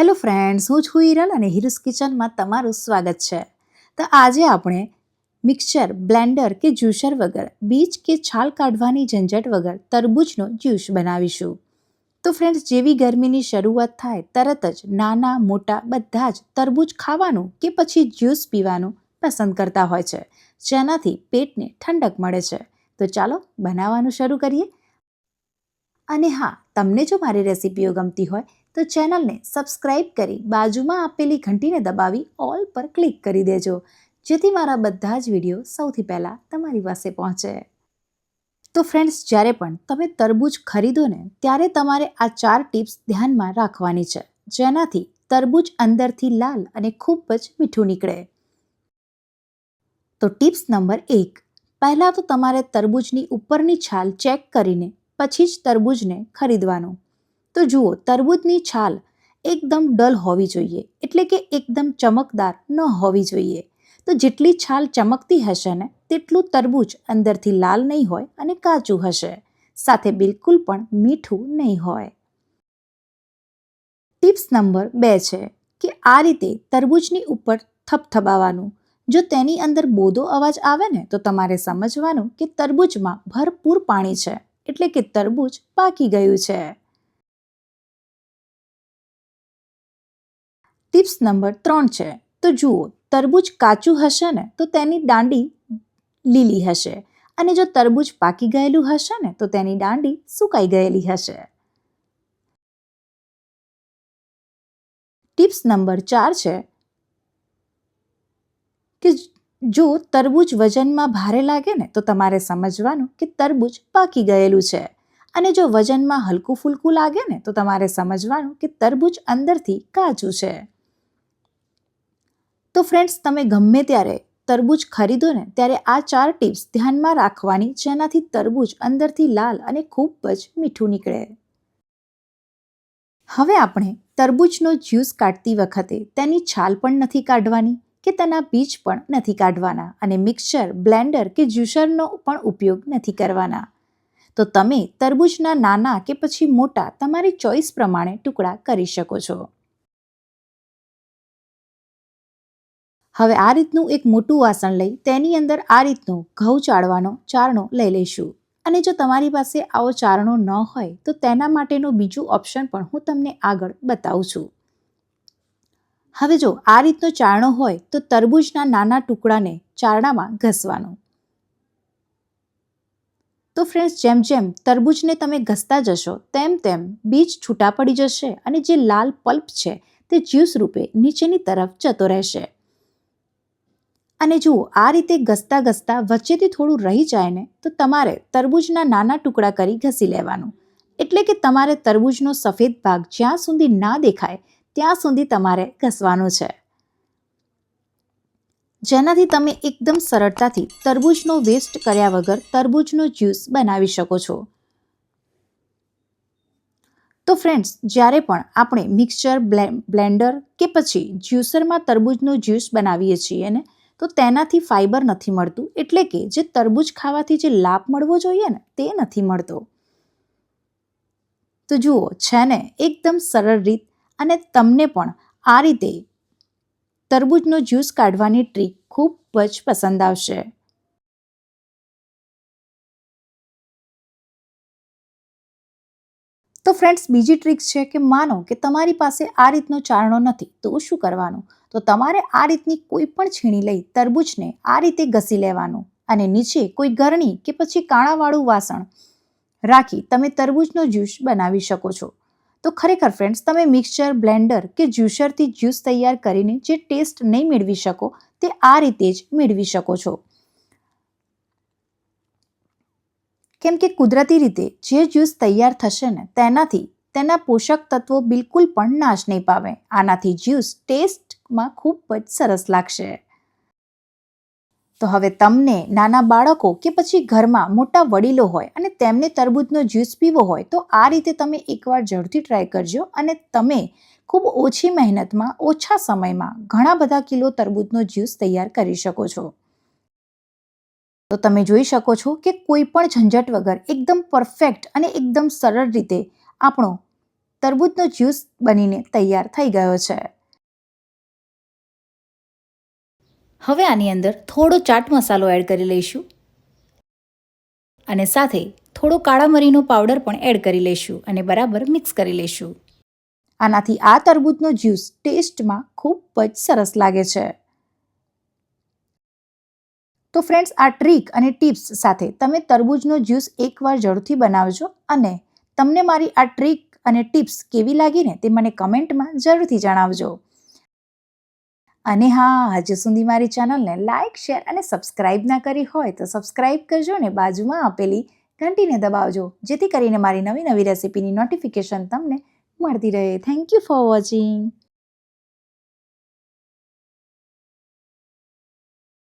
Hello friends, હું છું હિરલ અને હિરુસ કિચનમાં તમારું સ્વાગત છે. તો આજે આપણે મિક્સર, બ્લેન્ડર કે જ્યુસર વગર, બીજ કે છાલ કાઢવાની ઝંઝટ વગર તરબૂચનો જ્યુસ બનાવીશું. તો ફ્રેન્ડ્સ, જેવી ગરમીની શરૂઆત થાય, તરત જ નાના, મોટા, બધા જ તરબૂચ ખાવાનું કે પછી જ્યુસ પીવાનું પસંદ કરતા હોય છે. જેનાથી પેટને ઠંડક મળે છે. તો ચાલો બનાવવાનું શરૂ કરીએ. અને હા, તમને જો મારી રેસીપીઓ ગમતી હોય તો ચેનલને સબસ્ક્રાઇબ કરી બાજુમાં આપેલી ઘંટીને દબાવી ઓલ પર ક્લિક કરી દેજો, જેથી મારા બધા જ વીડિયો સૌથી પહેલાં તમારી પાસે પહોંચે. તો ફ્રેન્ડ્સ, જ્યારે પણ તમે તરબૂચ ખરીદો ને, ત્યારે તમારે આ ચાર ટિપ્સ ધ્યાનમાં રાખવાની છે, જેનાથી તરબૂચ અંદરથી લાલ અને ખૂબ જ મીઠું નીકળે. તો ટિપ્સ નંબર એક, પહેલાં તો તમારે તરબૂચની ઉપરની છાલ ચેક કરીને પછી જ તરબૂચને ખરીદવાનું. તો જુઓ, તરબૂચની છાલ એકદમ ડલ હોવી જોઈએ. એટલે કે એકદમ ચમકદાર ન હોવી જોઈએ. તો જેટલી છાલ ચમકતી હશે ને, તેટલું તરબૂચ અંદરથી લાલ નહીં હોય અને કાચું હશે. સાથે બિલકુલ પણ મીઠું નહીં હોય. ટિપ્સ નંબર બે છે કે આ રીતે તરબૂચની ઉપર થપથપાવવાનું. જો તેની અંદર બોધો અવાજ આવે ને, તો તમારે સમજવાનું કે તરબૂચમાં ભરપૂર પાણી છે. એટલે કે તરબૂચ પાકી ગયું છે. ટિપ્સ નંબર ત્રણ છે. તો જુઓ, તરબૂચ કાચું હશે ને, તો તેની દાંડી લીલી હશે. અને જો તરબૂચ પાકી ગયેલું હશે ને, તો તેની દાંડી સુકાઈ ગયેલી હશે. ટિપ્સ નંબર ચાર છે કે જો તરબૂચ વજનમાં ભારે લાગે ને, તો તમારે સમજવાનું કે તરબૂચ પાકી ગયેલું છે. અને જો વજનમાં હલકું ફૂલકું લાગે ને, તો તમારે સમજવાનું કે તરબૂચ અંદરથી કાચું છે. તો ફ્રેન્ડ્સ તમે ગમે ત્યારે તરબૂચ ખરીદો ને, ત્યારે આ ચાર ટિપ્સ ધ્યાનમાં રાખવાની, જેનાથી તરબૂચ અંદરથી લાલ અને ખૂબ જ મીઠું નીકળે. હવે આપણે તરબૂચનો જ્યુસ કાઢતી વખતે તેની છાલ પણ નથી કાઢવાની કે તેના બીજ પણ નથી કાઢવાના અને મિક્સર બ્લેન્ડર કે જ્યુસરનો પણ ઉપયોગ નથી કરવાના. તો તમે તરબૂચના નાના કે પછી મોટા તમારી ચોઈસ પ્રમાણે ટુકડા કરી શકો છો. હવે આ રીતનું એક મોટું વાસણ લઈ તેની અંદર આ રીતનો ઘઉં ચાળવાનો ચારણો લઈ લઈશું. અને જો તમારી પાસે આવો ચારણો ન હોય, તો તેના માટેનું બીજું ઓપ્શન પણ હું તમને આગળ બતાવું છું. હવે જો આ રીતનો ચારણો હોય, તો તરબૂચના નાના ટુકડાને ચારણામાં ઘસવાનું. તો ફ્રેન્ડ્સ જેમ જેમ તરબૂચને તમે ઘસતા જશો, તેમ તેમ બીજ છૂટા પડી જશે અને જે લાલ પલ્પ છે, તે જ્યુસ રૂપે નીચેની તરફ જતો રહેશે. અને જુઓ, આ રીતે ઘસતા ઘસતા વચ્ચેથી થોડું રહી જાય ને, તો તમારે તરબૂચના નાના ટુકડા કરી ઘસી લેવાનું. એટલે કે તમારે તરબૂચનો સફેદ ભાગ જ્યાં સુધી ના દેખાય, ત્યાં સુધી તમારે ઘસવાનો છે. જેનાથી તમે એકદમ સરળતાથી તરબૂચનો વેસ્ટ કર્યા વગર તરબૂચનો જ્યુસ બનાવી શકો છો. તો ફ્રેન્ડ્સ જ્યારે પણ આપણે મિક્સચર બ્લેન્ડર કે પછી જ્યુસરમાં તરબૂચનો જ્યુસ બનાવીએ છીએ ને તો તેનાથી ફાઈબર નથી મળતું, એટલે કે જે તરબૂચ ખાવાથી જે લાભ મળવો જોઈએ ને, તે નથી મળતો. તો જુઓ, છે ને, એકદમ સરળ રીત અને તમને પણ આ રીતે તરબૂચનો જ્યુસ કાઢવાની ટ્રીક ખૂબ જ પસંદ આવશે. તો ફ્રેન્ડ્સ, બીજી ટ્રીક છે કે માનો કે તમારી પાસે આ રીતનો ચારણો નથી, તો શું કરવાનું? તો તમારે આ રીતની કોઈ પણ છીણી લઈ તરબૂચને આ રીતે ઘસી લેવાનું અને નીચે કોઈ ગરણી કે પછી કાણાવાળું વાસણ રાખી તમે તરબૂચનો જ્યુસ બનાવી શકો છો. તો ખરેખર ફ્રેન્ડ્સ તમે મિક્સચર બ્લેન્ડર કે જ્યુસરથી જ્યુસ તૈયાર કરીને જે ટેસ્ટ નહીં મેળવી શકો, તે આ રીતે જ મેળવી શકો છો. કેમ કે કુદરતી રીતે જે જ્યુસ તૈયાર થશે ને, તેનાથી તેના પોષક તત્વો બિલકુલ પણ નાશ નહીં પામે. આનાથી જ્યુસ ટેસ્ટમાં ખૂબ જ સરસ લાગશે. તો હવે તમને નાના બાળકો કે પછી ઘરમાં મોટા વડીલો હોય અને તેમને તરબૂચનો જ્યુસ પીવો હોય તો આ રીતે તમે એકવાર જરૂરથી ટ્રાય કરજો અને તમે ખૂબ ઓછી મહેનતમાં, ઓછા સમયમાં ઘણા બધા કિલો તરબૂચનો જ્યુસ તૈયાર કરી શકો છો. તો તમે જોઈ શકો છો કે કોઈ પણ ઝંઝટ વગર એકદમ પરફેક્ટ અને એકદમ સરળ રીતે આપણો તરબૂચનો જ્યુસ બનીને તૈયાર થઈ ગયો છે. હવે આની અંદર થોડો ચાટ મસાલો એડ કરી લઈશું. અને સાથે થોડો કાળા મરીનો પાવડર પણ એડ કરી લઈશું અને બરાબર મિક્સ કરી લઈશું. આનાથી આ તરબૂચનો જ્યુસ ટેસ્ટમાં ખૂબ જ સરસ લાગે છે. તો ફ્રેન્ડ્સ, આ ટ્રીક અને ટિપ્સ સાથે તમે તરબૂચનો જ્યુસ એકવાર જરૂરથી બનાવજો અને તમને મારી આ ટ્રીક અને ટિપ્સ કેવી લાગીને તે મને કમેન્ટમાં જરૂરથી જણાવજો. અને હા, હજુ સુધી મારી ચેનલને લાઇક શેર અને સબસ્ક્રાઇબ ના કરી હોય તો સબસ્ક્રાઇબ કરજો ને બાજુમાં આપેલી ઘંટીને દબાવજો, જેથી કરીને મારી નવી નવી રેસિપીની નોટિફિકેશન તમને મળતી રહે. Thank you for watching